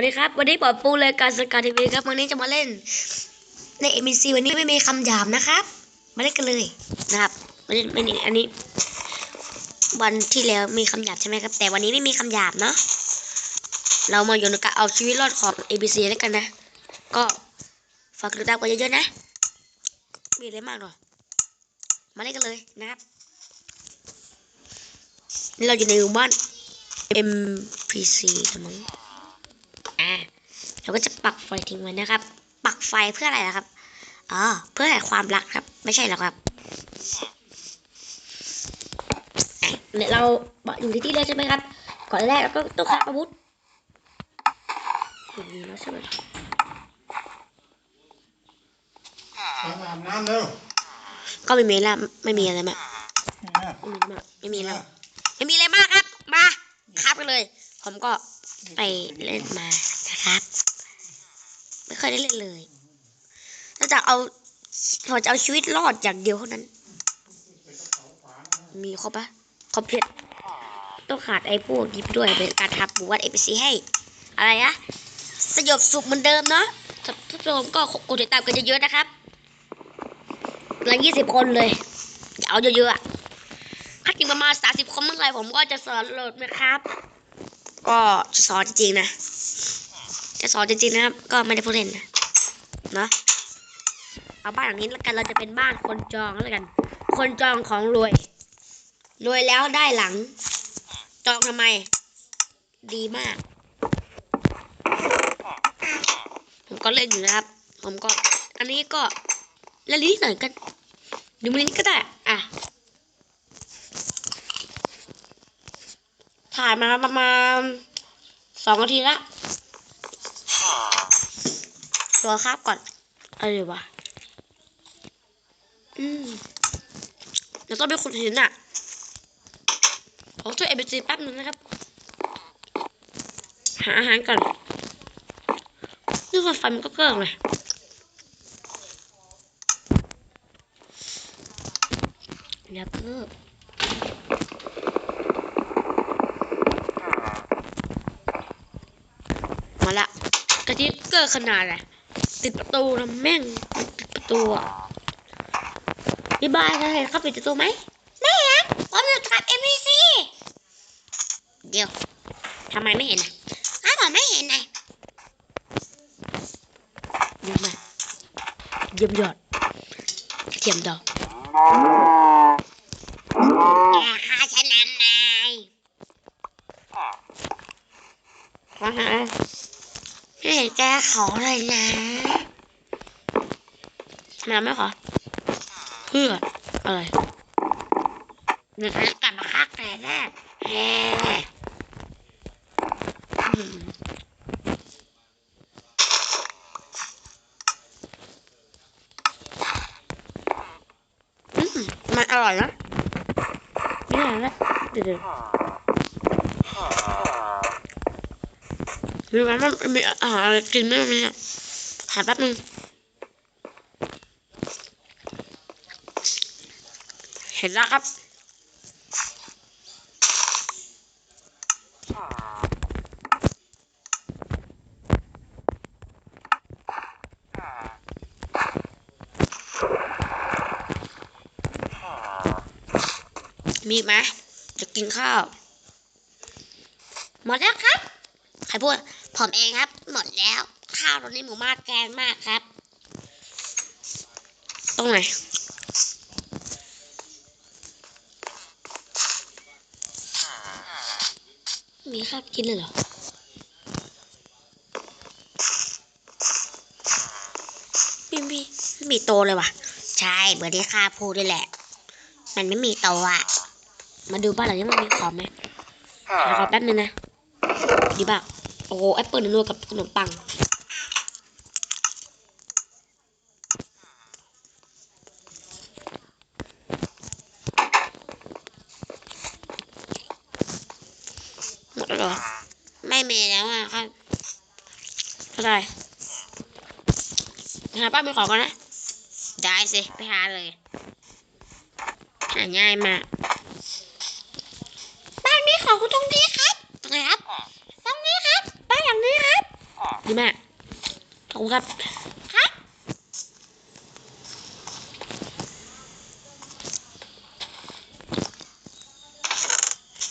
วัสดีครับวันนี้ปอปูเลยการสกาทีวีครับวันนี้จะมาเล่นใน MBC วันนี้ไม่มีคำหยาบนะครับ มาเล่นกันเลยนะครับวันนี้วันนี้อันนี้ วันที่แล้วมีคำหยาบใช่ไหมครับ แต่วันนี้ไม่มีคำหยาบเนาะเรามาอยู่ในการเอาชีวิตรอดของ ABC แล้วกันนะ ก็ฝากติดตามกันเยอะๆนะมีอะไรมากหรอมาเล่นกันเลยนะครับนี่เราอยู่ในหมู่บ้าน MPC นะมั้ง เราก็จะปักไฟทิ้งไว้นะครับ ปักไฟเพื่ออะไรล่ะครับอ๋อเพื่อให้ความรักครับ ไม่ใช่หรอกครับอะเนี่ยเราอยู่ที่ที่แล้วใช่ไหมครับ ก่อนแรกเราก็ต้องคาอาวุธอย่างนี้แล้วใช่ไหมอาบน้ำเร็วก็ไม่มีแล้วไม่มีอะไรมากไม่มีมากไม่มีแล้วไม่มีอะไรมากครับ มาครับไปเลย ผมก็ไปเล่นมานะครับ ไม่เคยได้เล่นเลยนอกจากเอาผมจะเอาชีวิตรอดอย่างเดียวเท่านั้น มีครบปะครบเพชรต้องขาดไอ้พวกนี้ไปด้วยเป็นการทับบูวัดเอพีซีให้ อะไรนะสยบสุขเหมือนเดิมเนาะท่านผู้ชมก็กดติดตามกันเยอะๆนะครับละยี่สิบคนเลยเอาเยอะๆอะถ้าถึงประมาณสามสิบคนเมื่อไหร่ผมก็จะสอนโหลดนะครับ ก็จะสอนจริงๆนะ จะสอนจริงๆนะครับ ก็ไม่ได้พูดเล่นนะเนาะเอาบ้านหลังนี้แล้วกันเราจะเป็นบ้านคนจองแล้วกัน คนจองของรวย รวยแล้วได้หลัง จองทำไม ดีมาก ผมก็เล่นอยู่นะครับ ผมก็ อันนี้ก็เล่นนิดหน่อยกันดูมันนี้ก็ได้ อะถ่ายมาประมาณสองนาทีละ รอครับก่อนอะไรวะอืมเดี๋ยวต้องไปขุดหินอะผมช่วยเอเบซีแป๊บนึงนะครับ หาอาหารก่อนนี่ก็ไฟมันก็เกิงเลยอย่าเพิ่มาละกระติเกอร์ขนาดอะไร ติดประตูนะแม่งติดประตูอะพี่บายเคยเห็นเขาปิดประตูไหมไม่เห็นผมอยู่กับเอ็มบีซีเดี๋ยวทำไมไม่เห็นอะอ้าวผมไม่เห็นไงเยี่ยมมากเยี่ยมยอดเทียมดอกแกฆ่าฉันทำไมว่า ไงไม่เห็นแกขอเลยนะทำไมเราไม่ขอ เพื่ออะไรเดี๋ยวฉันจะกลับมาฆ่าแกแน่แฮ่อืมอืมมันอร่อยนะนี่อะไรนะเดี๋ยว เดี๋ยวดูมันมีอาหารกินไหมมันเนี่ยหาแป๊บนึงเห็นแล้วครับมีไหมจะกินข้าว หมดแล้วครับ ใครพูด ผมเองครับ หมดแล้ว ข้าวตรงนี้หมูมากแกงมากครับ ตรงไหนมีข้าวกินเลยเหรอไม่มีไม่มีโตเลยว่ะ ใช่เหมือนที่ข้าพูดด้วยแหละ มันไม่มีโตอะ มาดูบ้านหลังนี้มันมีของไหมเดี๋ยวขอแป๊บนึงนะ ดีป่ะ โอ้แอปเปิลนัวกับขนมปังหมดแล้วหรอ ไม่มีแล้วอะครับเท่าไหร่ไปหาป้าไปขอก่อนนะ ได้สิ ไปหาเลย หาง่ายมาก บ้านมีของคุณตรงนี้ครับ ตรงไหนครับ ตรงนี้ครับ บ้านหลังนี้ครับ ดีมากขอบคุณครับครับ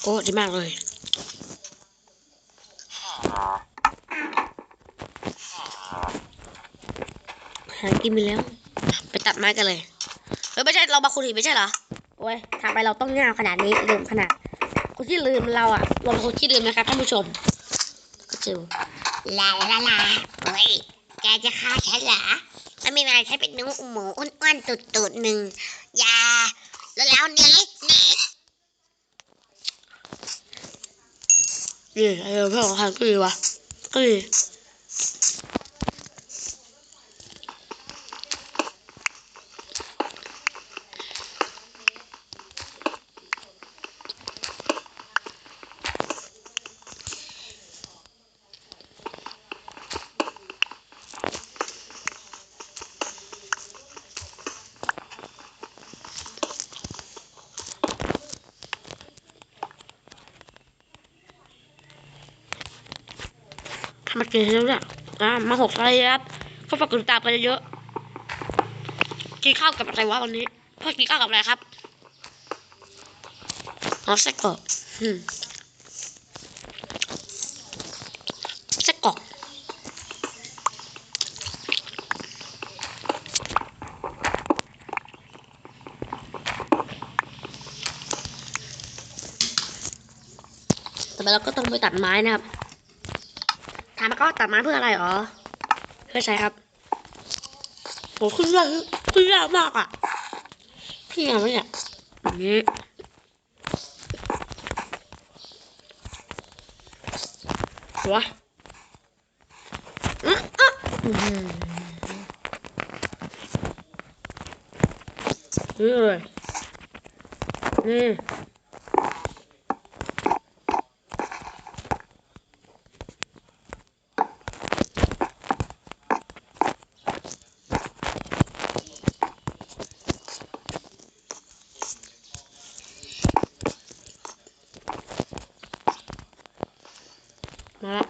โอ้ดีมากเลยหากินไปแล้ว ไปตัดไม้กันเลยเฮ้ยไม่ใช่เรามาคุยไม่ใช่เหรอโอ้ยทำไปเราต้องง่าวขนาดนี้ลืมขนาดคนที่ลืมเราอะเราเป็นคนที่ลืมนะครับท่านผู้ชมก็เจอ ลาลาลาลาเฮ้ยแกจะฆ่าฉันเหรอแล้วไม่มาฉันเป็นหนูหมูอ้วนๆตุดๆหนึ่งอย่าแล้วแล้วหนีหนี่นี่ไอ้เพื่อนของฉันก็ดีวะก็ดี มากินแล้วเนี่ยอะมาหกอะไรครับก็ฝากกดติดตามกันเยอะๆกินข้าวกับอะไรวะวันนี้พ่อกินข้าวกับอะไรครับอ๋อไส้กรอกอืมไส้กรอกต่อไปเราก็ต้องไปตัดไม้นะครับ ถามมาก็ตัดไม้เพื่ออะไรอ๋อเพื่อใช้ครับโหขึ้นยากขึ้นยากมากอะพี่ยังไม่เนี่ยนี้หัวอื้ออ๊ะอื้อหือนี่เลยนี่ มาละ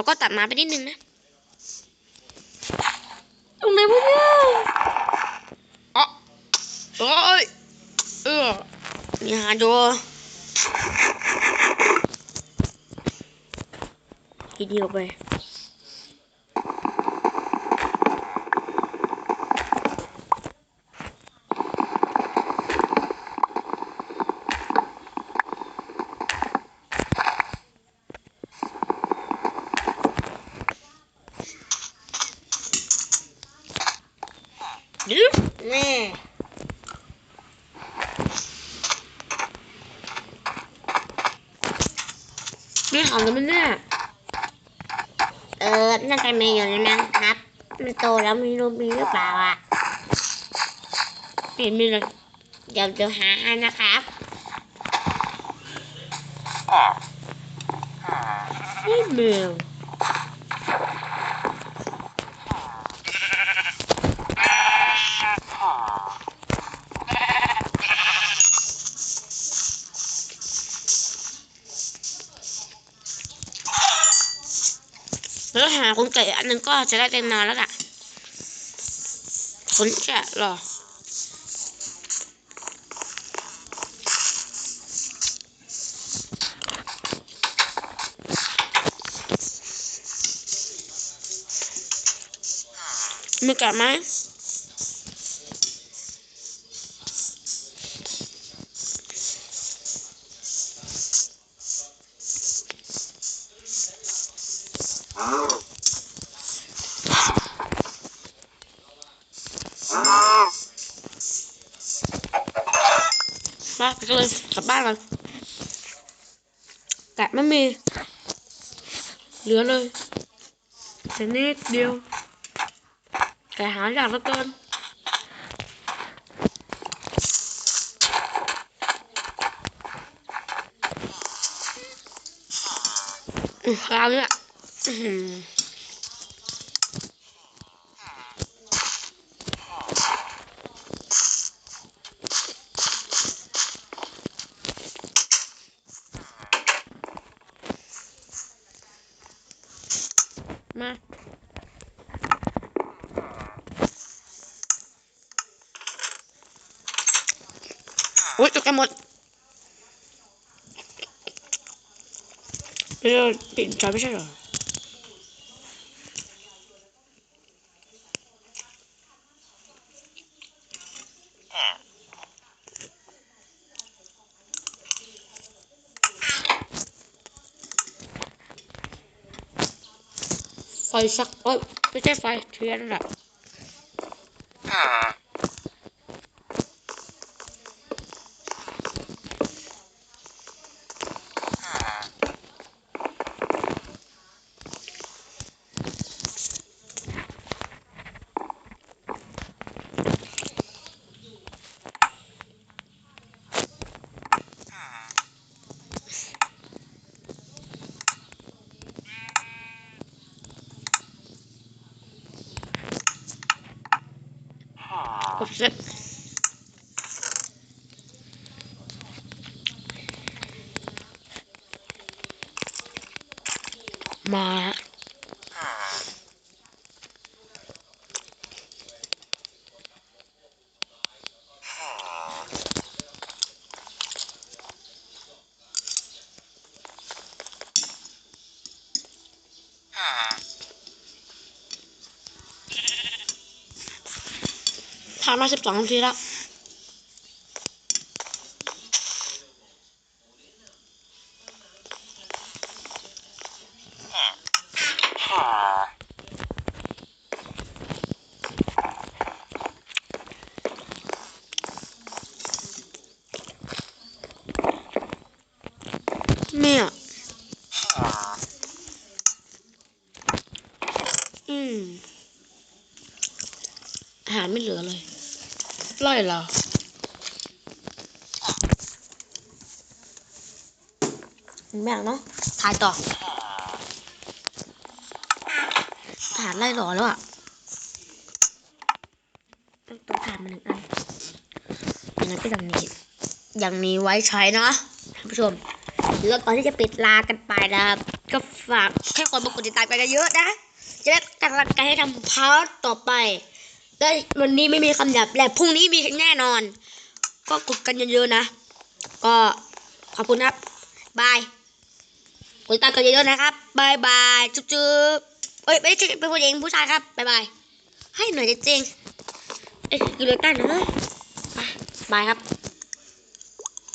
เราก็ตัดไมาไปนิดนึงนะ ตรงไหนวะเนี่ยอ๋อโอ้ยเออนี่หาดูทีเดียวไป ดื้อแม่ นี่หอมกันไหมเนี่ยเออ น่าจะมีอยู่ในนั้นครับ มันโตแล้วไม่รู้มีหรือเปล่าอะไม่เห็นมีเลยเดี๋ยวเดี๋ยวหาให้นะครับไม่แม แล้วหาคนเก่อันนึงก็จะได้เต็มนานแล้วล่ะคนแก่เหรอมีแกะไหม กลับบ้านกันแกะไม่มีเหลือเลยแต่นิดเดียวแกะหายากเหลือเกินอื มคราวนี้อะอื้อหือมาอุ้ยตกกันหมดเดี๋ยวปิดจอยไม่ใช่เหรอ ไฟสัก เอ้ยไม่ใช่ไฟเทียนแหละกดเสร็จมา ผ่านมาสิบสองนาทีแล้วเนี่ยอืมอาหารไม่เหลือเลย ไล่เหรอแม่งเนาะถ่ายต่ออาหารไล่หล่อแล้วอะต้องต้องผ่านมาหนึ่งอันอย่างนั้นก็อย่างนี้ อย่างนี้ไว้ใช้นะท่านผู้ชมแล้วตอนที่จะปิดลากันไปนะครับก็ฝากแค่คนมากดติดตามกันเยอะๆนะ จะได้กำลังใจให้ทำพาร์ทต่อไป และวันนี้ไม่มีคำหยาบและพรุ่งนี้มีแน่นอน ก็กดกันเยอะๆนะ ก็ขอบคุณครับบายกดติดตามกันเยอะๆนะครับบายบายจุ๊บๆเอ้ยไม่ใช่เป็นผู้หญิงผู้ชายครับบายบายให้หน่อยจริงๆเอ้ยกิโลตันนะไปบายครับ